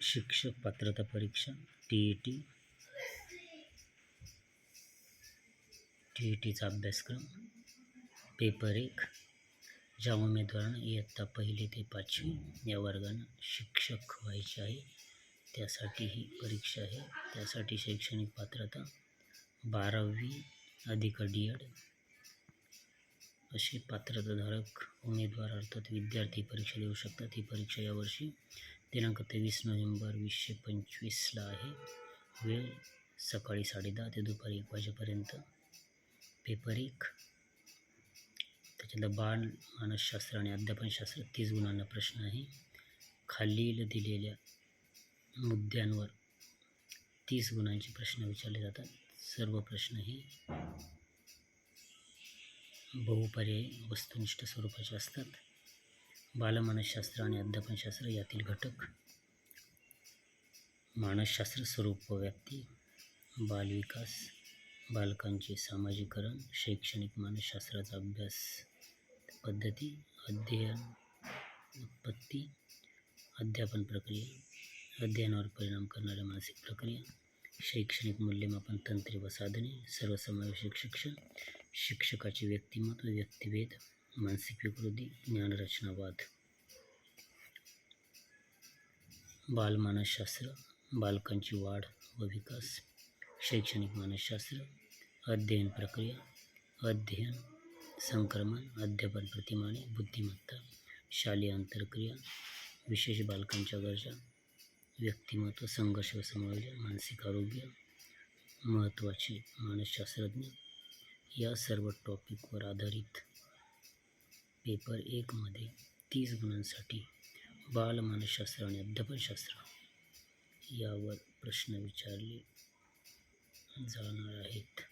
शिक्षक पात्रता परीक्षा T E T T E टीचा अभ्यासक्रम पेपर एक. ज्या उमेदवारांना इयत्ता पहिली ते पाचवी या वर्गांना शिक्षक व्हायचे आहे त्यासाठी ही परीक्षा आहे. त्यासाठी शैक्षणिक पात्रता बारावी अधिक डी एड असे पात्रताधारक उमेदवार अर्थात विद्यार्थी परीक्षा देऊ शकतात. ही परीक्षा यावर्षी दिनांक तेवीस नोव्हेंबर वीसशे पंचवीसला आहे. वेळ सकाळी साडेदहा ते दुपारी एक वाजेपर्यंत. पेपर एक. त्याच्यानंतर बाल मानसशास्त्र आणि अध्यापनशास्त्र तीस गुणांना प्रश्न आहे. खालील दिलेल्या मुद्द्यांवर तीस गुणांचे प्रश्न विचारले जातात. सर्व प्रश्न हे बहुपर्यायी वस्तुनिष्ठ स्वरूपाचे असतात. बालमानसशास्त्र आणि अध्यापनशास्त्र यातील घटक. मानसशास्त्र स्वरूप व व्याप्ती बालविकास बालकांचे सामाजिकरण शैक्षणिक मानसशास्त्राचा अभ्यास पद्धती अध्ययन उत्पत्ती अध्यापन प्रक्रिया अध्ययनावर परिणाम करणाऱ्या मानसिक प्रक्रिया शैक्षणिक मूल्यमापन तंत्रे व साधने सर्वसमावेशक शिक्षण शिक्षकाचे व्यक्तिमत्व व्यक्तिभेद मानसिक विकृती ज्ञानरचनावाद बालमानसशास्त्र बालकांची वाढ व विकास शैक्षणिक मानसशास्त्र अध्ययन प्रक्रिया अध्ययन संक्रमण अध्यापन प्रतिमाने बुद्धिमत्ता शालेय अंतरक्रिया विशेष बालकांच्या गरजा व्यक्तिमत्व संघर्ष व समायोजन मानसिक आरोग्य महत्त्वाचे मानसशास्त्रज्ञ या सर्व टॉपिकवर आधारित पेपर एकमध्ये तीस गुणांसाठी बालमानसशास्त्र आणि अध्यापनशास्त्र यावर प्रश्न विचारले जाणार आहेत.